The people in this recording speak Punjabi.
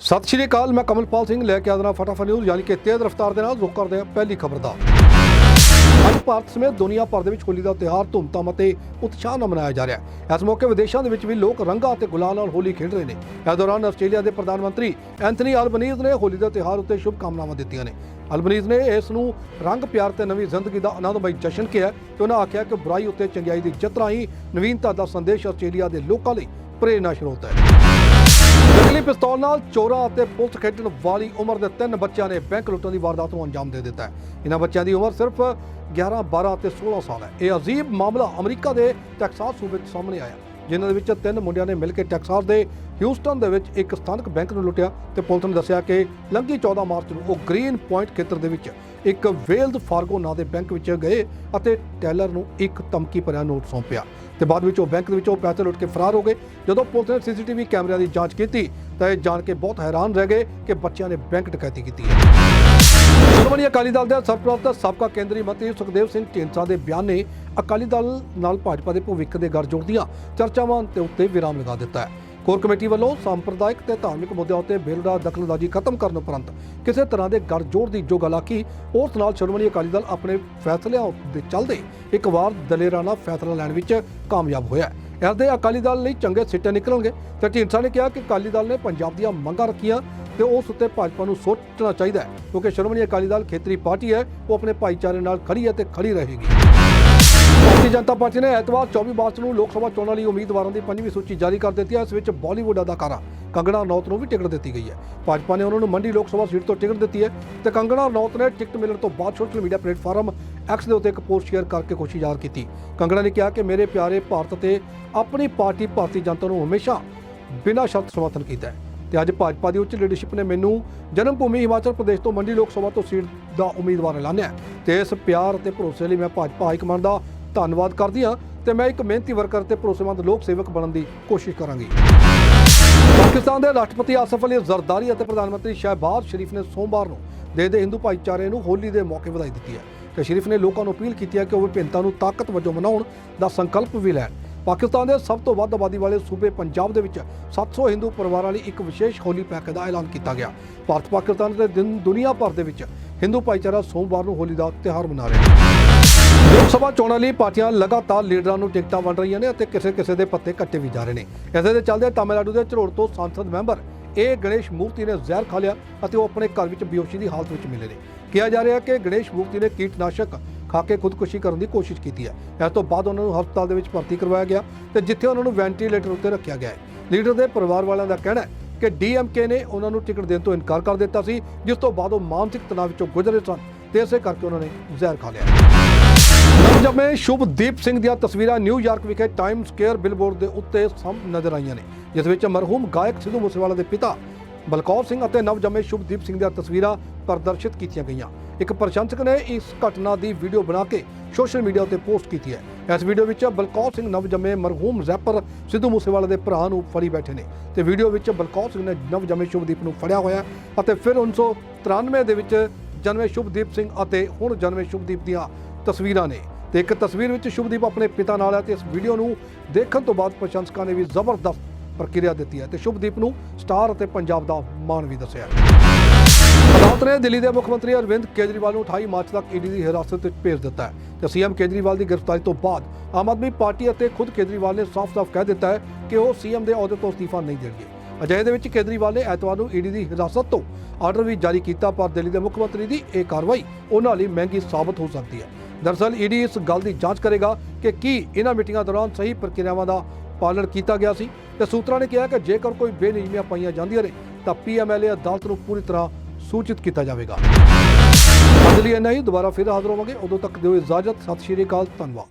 ਸਤਿ ਸ਼੍ਰੀ ਅਕਾਲ, ਮੈਂ ਕਮਲਪਾਲ ਸਿੰਘ ਲੈ ਕੇ ਆਦਨਾ ਫਟਾਫਟ ਨਿਊਜ਼ ਯਾਨੀ ਕਿ ਤੇਜ਼ ਰਫ਼ਤਾਰ ਦੇ ਨਾਲ ਰੁਕ ਕਰਦੇ ਹਾਂ ਪਹਿਲੀ ਖਬਰ ਦਾ। ਅੱਜ ਭਾਰਤ ਸਮੇਤ ਦੁਨੀਆ ਭਰ ਦੇ ਵਿੱਚ ਹੋਲੀ ਦਾ ਤਿਉਹਾਰ ਧੂਮਧਾਮ ਅਤੇ ਉਤਸ਼ਾਹ ਨਾਲ ਮਨਾਇਆ ਜਾ ਰਿਹਾ ਹੈ। ਇਸ ਮੌਕੇ ਵਿਦੇਸ਼ਾਂ ਦੇ ਵਿੱਚ ਵੀ ਲੋਕ ਰੰਗਾਂ ਅਤੇ ਗੁਲਾਲ ਨਾਲ ਹੋਲੀ ਖੇਡ ਰਹੇ ਨੇ। ਇਸ ਦੌਰਾਨ ਆਸਟ੍ਰੇਲੀਆ ਦੇ ਪ੍ਰਧਾਨ ਮੰਤਰੀ ਐਂਥਨੀ ਅਲਬਨੀਜ਼ ਨੇ ਹੋਲੀ ਦੇ ਤਿਉਹਾਰ ਉੱਤੇ ਸ਼ੁਭ ਕਾਮਨਾਵਾਂ ਦਿੱਤੀਆਂ ਨੇ। ਅਲਬਨੀਜ਼ ਨੇ ਇਸ ਨੂੰ ਰੰਗ ਪਿਆਰ ਤੇ ਨਵੀਂ ਜ਼ਿੰਦਗੀ ਦਾ ਆਨੰਦਮਈ ਜਸ਼ਨ ਕਿਹਾ ਤੇ ਉਹਨਾਂ ਆਖਿਆ ਕਿ ਬੁਰਾਈ ਉੱਤੇ ਚੰਗਿਆਈ ਦੀ ਜਿੱਤ ਰਾਹੀਂ ਨਵੀਨਤਾ ਦਾ ਸੰਦੇਸ਼ ਆਸਟ੍ਰੇਲੀਆ ਦੇ ਲੋਕਾਂ ਲਈ ਪ੍ਰੇਰਨਾ ਸਰੋਤ ਹੈ। ਨਕਲੀ ਪਿਸਤੌਲ ਨਾਲ ਚੋਰਾਂ ਅਤੇ ਪੁਲਿਸ ਖੇਡਣ ਵਾਲੀ ਉਮਰ ਦੇ ਤਿੰਨ ਬੱਚਿਆਂ ਨੇ ਬੈਂਕ ਲੁੱਟਣ ਦੀ ਵਾਰਦਾਤ ਨੂੰ ਅੰਜਾਮ ਦੇ ਦਿੱਤਾ ਹੈ। ਇਹਨਾਂ ਬੱਚਿਆਂ ਦੀ ਉਮਰ ਸਿਰਫ 11 12 ਅਤੇ 16 ਸਾਲ ਹੈ। ਇਹ ਅਜੀਬ ਮਾਮਲਾ ਅਮਰੀਕਾ ਦੇ ਟੈਕਸਾਸ ਸੂਬੇ ਵਿੱਚ ਸਾਹਮਣੇ ਆਇਆ। ਜਿਨ੍ਹਾਂ ਦੇ ਵਿੱਚ ਤਿੰਨ ਮੁੰਡਿਆਂ ਨੇ ਮਿਲ ਕੇ ਟੈਕਸਾਸ ਦੇ ਹਿਊਸਟਨ ਦੇ ਵਿੱਚ ਇੱਕ ਸਥਾਨਕ ਬੈਂਕ ਨੂੰ ਲੁੱਟਿਆ ਤੇ ਪੁਲਿਸ ਨੇ ਦੱਸਿਆ ਕਿ ਲੰਘੀ 14 ਮਾਰਚ ਨੂੰ ਉਹ ਗ੍ਰੀਨ ਪੁਆਇੰਟ ਖੇਤਰ ਦੇ ਵਿੱਚ ਇੱਕ ਵੇਲਜ਼ ਫਾਰਗੋ ਨਾਂ ਦੇ ਬੈਂਕ ਵਿੱਚ ਗਏ ਅਤੇ ਟੈਲਰ ਨੂੰ ਇੱਕ ਧਮਕੀ ਭਰਿਆ ਨੋਟ ਸੌਂਪਿਆ। ਤੇ ਬਾਅਦ ਵਿੱਚ ਉਹ ਬੈਂਕ ਦੇ ਵਿੱਚੋਂ ਪੈਸੇ ਲੁੱਟ ਕੇ ਫਰਾਰ ਹੋ ਗਏ। ਜਦੋਂ ਪੁਲਿਸ ਨੇ ਸੀਸੀਟੀਵੀ ਕੈਮਰਿਆਂ ਦੀ ਜਾਂਚ ਕੀਤੀ ਤਾਂ ਇਹ ਜਾਣ ਕੇ ਬਹੁਤ ਹੈਰਾਨ ਰਹਿ ਗਏ ਕਿ ਬੱਚਿਆਂ ਨੇ ਬੈਂਕ ਡਕੈਤੀ ਕੀਤੀ ਹੈ। ਸ਼੍ਰੋਮਣੀ ਅਕਾਲੀ ਦਲ ਦੇ ਸਰਪ੍ਰਸਤ ਸਾਬਕਾ ਕੇਂਦਰੀ ਮੰਤਰੀ ਸੁਖਦੇਵ ਸਿੰਘ ਢੀਂਡਸਾ ਦੇ ਬਿਆਨ ਨੇ ਅਕਾਲੀ ਦਲ ਨਾਲ ਭਾਜਪਾ ਦੇ ਭਵਿੱਖ ਦੇ ਗੜ ਜੋੜਦੀਆਂ ਚਰਚਾਵਾਂ ਤੇ ਉੱਤੇ ਵਿਰਾਮ ਲਗਾ ਦਿੱਤਾ ਹੈ ਕੋਰ ਕਮੇਟੀ ਵੱਲੋਂ ਸੰਪਰਦਾਇਕ ਤੇ ਧਾਰਮਿਕ ਮੁੱਦਿਆਂ ਉੱਤੇ ਬੇਰੁਦਾ ਦਖਲਅੰਦਾਜ਼ੀ ਖਤਮ ਕਰਨ ਉਪਰੰਤ ਕਿਸੇ ਤਰ੍ਹਾਂ ਦੇ ਗੜ ਦੀ ਜੋ ਗੱਲ ਆਖੀ ਉਸ ਨਾਲ ਸ਼੍ਰੋਮਣੀ ਅਕਾਲੀ ਦਲ ਆਪਣੇ ਫੈਸਲਿਆਂ ਦੇ ਚੱਲਦੇ ਇੱਕ ਵਾਰ ਦਲੇਰਾਨਾ ਫੈਸਲਾ ਲੈਣ ਵਿੱਚ ਕਾਮਯਾਬ ਹੋਇਆ ਹੈ। ਇਸ ਦੇ ਅਕਾਲੀ ਦਲ ਲਈ ਚੰਗੇ ਸਿੱਟੇ ਨਿਕਲਣਗੇ। ਤੇ ਢੀਂਡਸਾ ਨੇ ਕਿਹਾ ਕਿ ਅਕਾਲੀ ਦਲ ਨੇ ਪੰਜਾਬ ਦੀਆਂ ਮੰਗਾਂ ਰੱਖੀਆਂ ਤੇ ਉਸ ਉੱਤੇ ਭਾਜਪਾ ਨੂੰ ਸੋਚਣਾ ਚਾਹੀਦਾ ਹੈ, ਕਿਉਂਕਿ ਸ਼੍ਰੋਮਣੀ ਅਕਾਲੀ ਦਲ ਖੇਤਰੀ ਪਾਰਟੀ ਹੈ, ਉਹ ਆਪਣੇ ਭਾਈਚਾਰੇ ਨਾਲ ਖੜੀ ਹੈ ਤੇ ਖੜੀ ਰਹੇਗੀ। ਭਾਰਤੀ ਜਨਤਾ ਪਾਰਟੀ ਨੇ ਐਤਵਾਰ 24 ਮਾਰਚ ਨੂੰ ਲੋਕ ਸਭਾ ਚੋਣਾਂ ਲਈ ਉਮੀਦਵਾਰਾਂ ਦੀ ਪੰਜਵੀਂ ਸੂਚੀ ਜਾਰੀ ਕਰ ਦਿੱਤੀ ਹੈ, ਇਸ ਵਿੱਚ ਬਾਲੀਵੁੱਡ ਅਦਾਕਾਰਾ ਕੰਗਣਾ ਰਣੌਤ ਨੂੰ ਵੀ ਟਿਕਟ ਦਿੱਤੀ ਗਈ ਹੈ। ਭਾਜਪਾ ਨੇ ਉਹਨਾਂ ਨੂੰ ਮੰਡੀ ਲੋਕ ਸਭਾ ਸੀਟ ਤੋਂ ਟਿਕਟ ਦਿੱਤੀ ਹੈ ਤੇ ਕੰਗਣਾ ਰਣੌਤ ਨੇ ਟਿਕਟ ਮਿਲਣ ਤੋਂ ਬਾਅਦ ਸੋਸ਼ਲ ਮੀਡੀਆ ਪਲੇਟਫਾਰਮ ਐਕਸ ਦੇ ਉੱਤੇ ਇੱਕ ਪੋਸਟ ਸ਼ੇਅਰ ਕਰਕੇ ਖੁਸ਼ੀ ਜ਼ਾਹਰ ਕੀਤੀ। ਕੰਗੜਾ ਨੇ ਕਿਹਾ ਕਿ ਮੇਰੇ ਪਿਆਰੇ ਭਾਰਤ ਤੇ ਆਪਣੀ ਪਾਰਟੀ ਭਾਰਤੀ ਜਨਤਾ ਨੂੰ ਹਮੇਸ਼ਾ ਬਿਨਾਂ ਸ਼ਰਤ ਸਮਰਥਨ ਕੀਤਾ ਹੈ। ਤੇ ਅੱਜ ਭਾਜਪਾ ਦੀ ਉੱਚ ਲੀਡਰਸ਼ਿਪ ਨੇ ਮੈਨੂੰ ਜਨਮ ਭੂਮੀ ਹਿਮਾਚਲ ਪ੍ਰਦੇਸ਼ ਤੋਂ ਮੰਡੀ ਲੋਕ ਸਭਾ ਤੋਂ ਸੀਟ ਦਾ ਉਮੀਦਵਾਰ ਐਲਾਨਿਆ ਹੈ। ਤੇ ਇਸ ਪਿਆਰ ਅਤੇ ਭਰੋਸੇ ਲਈ ਮੈਂ ਭਾਜਪਾ ਹਾਈ ਕਮਾਂਡ ਦਾ ਧੰਨਵਾਦ ਕਰਦੀ ਹਾਂ ਤੇ ਮੈਂ ਇੱਕ ਮਿਹਨਤੀ ਵਰਕਰ ਤੇ ਭਰੋਸੇਮੰਦ ਲੋਕ ਸੇਵਕ ਬਣਨ ਦੀ ਕੋਸ਼ਿਸ਼ ਕਰਾਂਗੀ। ਪਾਕਿਸਤਾਨ ਦੇ ਰਾਸ਼ਟਰਪਤੀ ਆਸਫ ਅਲੀ ਜ਼ਰਦਾਰੀ ਅਤੇ ਪ੍ਰਧਾਨ ਮੰਤਰੀ ਸ਼ਹਿਬਾਜ਼ ਸ਼ਰੀਫ ਨੇ ਸੋਮਵਾਰ ਨੂੰ ਦੇਸ਼ ਦੇ ਹਿੰਦੂ ਭਾਈਚਾਰੇ ਨੂੰ ਹੋਲੀ ਦੇ ਮੌਕੇ ਵਧਾਈ ਦਿੱਤੀ ਹੈ। ਤੇ ਸ਼ਰੀਫ ਨੇ ਲੋਕਾਂ ਨੂੰ ਅਪੀਲ ਕੀਤੀ ਹੈ ਕਿ ਉਹ ਵਿਭਿੰਨਤਾ ਨੂੰ ਤਾਕਤ ਵਜੋਂ ਮਨਾਉਣ ਦਾ ਸੰਕਲਪ ਵੀ ਲੈਣ। ਪਾਕਿਸਤਾਨ ਦੇ ਸਭ ਤੋਂ ਵੱਧ ਆਬਾਦੀ ਵਾਲੇ ਸੂਬੇ ਪੰਜਾਬ ਦੇ ਵਿੱਚ 700 ਹਿੰਦੂ ਪਰਿਵਾਰਾਂ ਲਈ ਇੱਕ ਵਿਸ਼ੇਸ਼ ਹੋਲੀ ਪੈਕ ਦਾ ਐਲਾਨ ਕੀਤਾ ਗਿਆ। ਭਾਰਤ ਪਾਕਿਸਤਾਨ ਦੇ ਦਿਨ ਦੁਨੀਆ ਭਰ ਦੇ ਵਿੱਚ ਹਿੰਦੂ ਭਾਈਚਾਰਾ ਸੋਮਵਾਰ ਨੂੰ ਹੋਲੀ ਦਾ ਤਿਉਹਾਰ ਮਨਾ ਰਿਹਾ ਹੈ। ਲੋਕ ਸਭਾ ਚੋਣਾਂ ਲਈ ਪਾਰਟੀਆਂ ਲਗਾਤਾਰ ਲੀਡਰਾਂ ਨੂੰ ਟਿਕਟਾਂ ਵੰਡ ਰਹੀਆਂ ਨੇ ਅਤੇ ਕਿਸੇ ਕਿਸੇ ਦੇ ਪੱਤੇ ਕੱਟੇ ਵੀ ਜਾ ਰਹੇ ਨੇ। ਇਸੇ ਦੇ ਚੱਲਦੇ ਤਾਮਿਲਨਾਡੂ ਦੇ ਝਰੋੜ ਤੋਂ ਸੰਸਦ ਮੈਂਬਰ ਇਹ ਗਣੇਸ਼ ਮੂਰਤੀ ਨੇ ਜ਼ਹਿਰ ਖਾ ਲਿਆ ਅਤੇ ਉਹ ਆਪਣੇ ਘਰ ਵਿੱਚ ਬੇਹੋਸ਼ੀ ਦੀ ਹਾਲਤ ਵਿੱਚ ਮਿਲੇ ਨੇ। ਕਿਹਾ ਜਾ ਰਿਹਾ ਕਿ ਗਣੇਸ਼ ਮੂਰਤੀ ਨੇ ਕੀਟਨਾਸ਼ਕ ਖਾ ਕੇ ਖੁਦਕੁਸ਼ੀ ਕਰਨ ਦੀ ਕੋਸ਼ਿਸ਼ ਕੀਤੀ ਹੈ। ਇਸ ਤੋਂ ਬਾਅਦ ਉਹਨਾਂ ਨੂੰ ਹਸਪਤਾਲ ਦੇ ਵਿੱਚ ਭਰਤੀ ਕਰਵਾਇਆ ਗਿਆ ਤੇ ਜਿੱਥੇ ਉਹਨਾਂ ਨੂੰ ਵੈਂਟੀਲੇਟਰ ਉੱਤੇ ਰੱਖਿਆ ਗਿਆ ਹੈ। ਲੀਡਰ ਦੇ ਪਰਿਵਾਰ ਵਾਲਿਆਂ ਦਾ ਕਹਿਣਾ ਹੈ ਕਿ ਡੀਐਮਕੇ ਨੇ ਉਹਨਾਂ ਨੂੰ ਟਿਕਟ ਦੇਣ ਤੋਂ ਇਨਕਾਰ ਕਰ ਦਿੱਤਾ ਸੀ, ਜਿਸ ਤੋਂ ਬਾਅਦ ਉਹ ਮਾਨਸਿਕ ਤਣਾਅ ਵਿੱਚੋਂ ਗੁਜ਼ਰੇ ਸਨ ਤੇ ਇਸੇ ਕਰਕੇ ਉਹਨਾਂ ਨੇ ਜ਼ਹਿਰ ਖਾ ਲਿਆ। ਨਵਜੰਮੇ ਸ਼ੁਭਦੀਪ ਸਿੰਘ ਦੀਆਂ ਤਸਵੀਰਾਂ ਨਿਊਯਾਰਕ ਵਿਖੇ ਟਾਈਮ ਸਕੁਅਰ ਬਿਲਬੋਰਡ ਦੇ ਉੱਤੇ ਸਮ ਨਜ਼ਰ ਆਈਆਂ ਨੇ, ਜਿਸ ਵਿੱਚ ਮਰਹੂਮ ਗਾਇਕ ਸਿੱਧੂ ਮੂਸੇਵਾਲਾ ਦੇ ਪਿਤਾ ਬਲਕੌਰ ਸਿੰਘ ਅਤੇ ਨਵਜੰਮੇ ਸ਼ੁਭਦੀਪ ਸਿੰਘ ਦੀਆਂ ਤਸਵੀਰਾਂ ਪ੍ਰਦਰਸ਼ਿਤ ਕੀਤੀਆਂ ਗਈਆਂ। ਇੱਕ ਪ੍ਰਸ਼ੰਸਕ ਨੇ ਇਸ ਘਟਨਾ ਦੀ ਵੀਡੀਓ ਬਣਾ ਕੇ ਸੋਸ਼ਲ ਮੀਡੀਆ ਉੱਤੇ ਪੋਸਟ ਕੀਤੀ ਹੈ। ਇਸ ਵੀਡੀਓ ਵਿੱਚ ਬਲਕੌਰ ਸਿੰਘ ਨਵਜੰਮੇ ਮਰਹੂਮ ਰੈਪਰ ਸਿੱਧੂ ਮੂਸੇਵਾਲਾ ਦੇ ਭਰਾ ਨੂੰ ਫੜੀ ਬੈਠੇ ਨੇ। ਤੇ ਵੀਡੀਓ ਵਿੱਚ ਬਲਕੌਰ ਸਿੰਘ ਨੇ ਨਵਜੰਮੇ ਸ਼ੁਭਦੀਪ ਨੂੰ ਫੜਿਆ ਹੋਇਆ ਅਤੇ ਫਿਰ 1993 ਦੇ ਵਿੱਚ ਜਨਮੇ ਸ਼ੁਭਦੀਪ ਸਿੰਘ ਅਤੇ ਹੁਣ ਜਨਮੇ ਸ਼ੁਭਦੀਪ ਦੀਆਂ ਤਸਵੀਰਾਂ ਨੇ। ਤੇ ਇੱਕ ਤਸਵੀਰ ਵਿੱਚ ਸ਼ੁਭਦੀਪ ਆਪਣੇ ਪਿਤਾ ਨਾਲ ਹੈ ਤੇ ਇਸ ਵੀਡੀਓ ਨੂੰ ਦੇਖਣ ਤੋਂ ਬਾਅਦ ਪ੍ਰਸ਼ੰਸਕਾਂ ਨੇ ਵੀ ਜ਼ਬਰਦਸਤ ਪ੍ਰਕਿਰਿਆ ਦਿੱਤੀ ਹੈ ਤੇ ਸ਼ੁਭਦੀਪ ਨੂੰ ਸਟਾਰ ਅਤੇ ਪੰਜਾਬ ਦਾ ਮਾਣ ਵੀ ਦੱਸਿਆ ਅਦਾਲਤ ਨੇ ਦਿੱਲੀ ਦੇ ਮੁੱਖ ਮੰਤਰੀ ਅਰਵਿੰਦ ਕੇਜਰੀਵਾਲ ਨੂੰ 28 ਮਾਰਚ ਤੱਕ ਈਡੀ ਦੀ ਹਿਰਾਸਤ ਵਿੱਚ ਭੇਜ ਦਿੱਤਾ ਹੈ ਤੇ ਸੀਐਮ ਕੇਜਰੀਵਾਲ ਦੀ ਗ੍ਰਿਫਤਾਰੀ ਤੋਂ ਬਾਅਦ ਆਮ ਆਦਮੀ ਪਾਰਟੀ ਅਤੇ ਖੁਦ ਕੇਜਰੀਵਾਲ ਨੇ ਸਾਫ਼-ਸਾਫ਼ ਕਹਿ ਦਿੱਤਾ ਹੈ ਕਿ ਉਹ ਸੀਐਮ ਦੇ ਅਹੁਦੇ ਤੋਂ ਅਸਤੀਫਾ ਨਹੀਂ ਦੇਣਗੇ। ਅਜਿਹੇ ਦੇ ਵਿੱਚ ਕੇਜਰੀਵਾਲ ਨੇ ਐਤਵਾਰ ਨੂੰ ਈਡੀ ਦੀ ਹਿਰਾਸਤ ਤੋਂ ਆਰਡਰ ਵੀ ਜਾਰੀ ਕੀਤਾ, ਪਰ ਦਿੱਲੀ ਦੇ ਮੁੱਖ ਮੰਤਰੀ ਦੀ ਇਹ ਕਾਰਵਾਈ ਉਹਨਾਂ ਲਈ ਮਹਿੰਗੀ ਸਾਬਤ ਹੋ ਸਕਦੀ ਹੈ। ਦਰਅਸਲ ਈਡੀ ਇਸ ਗੱਲ ਦੀ ਜਾਂਚ ਕਰੇਗਾ ਕਿ ਕੀ ਇਹਨਾਂ ਮੀਟਿੰਗਾਂ ਦੌਰਾਨ ਸਹੀ ਪ੍ਰਕਿਰਿਆਵਾਂ ਦਾ ਪਾਲਣ ਕੀਤਾ ਗਿਆ ਸੀ ਤੇ ਸੂਤਰਾਂ ਨੇ ਕਿਹਾ ਕਿ ਜੇਕਰ ਕੋਈ ਬੇਨਿਯਮੀਆਂ ਪਾਈਆਂ ਜਾਂਦੀਆਂ ਨੇ, ਤਾਂ ਪੀਐਮਐਲਏ ਅਦਾਲਤ ਨੂੰ ਪੂਰੀ ਤਰ੍ਹਾਂ ਸੂਚਿਤ ਕੀਤਾ ਜਾਵੇਗਾ। ਅੱਜ ਲਈ ਇੰਨਾ ਹੀ, ਦੁਬਾਰਾ ਫਿਰ ਹਾਜ਼ਰ ਹੋਵਾਂਗੇ। ਉਦੋਂ ਤੱਕ ਦਿਓ ਇਜਾਜ਼ਤ। ਸਤਿ ਸ਼੍ਰੀ ਅਕਾਲ। ਧੰਨਵਾਦ।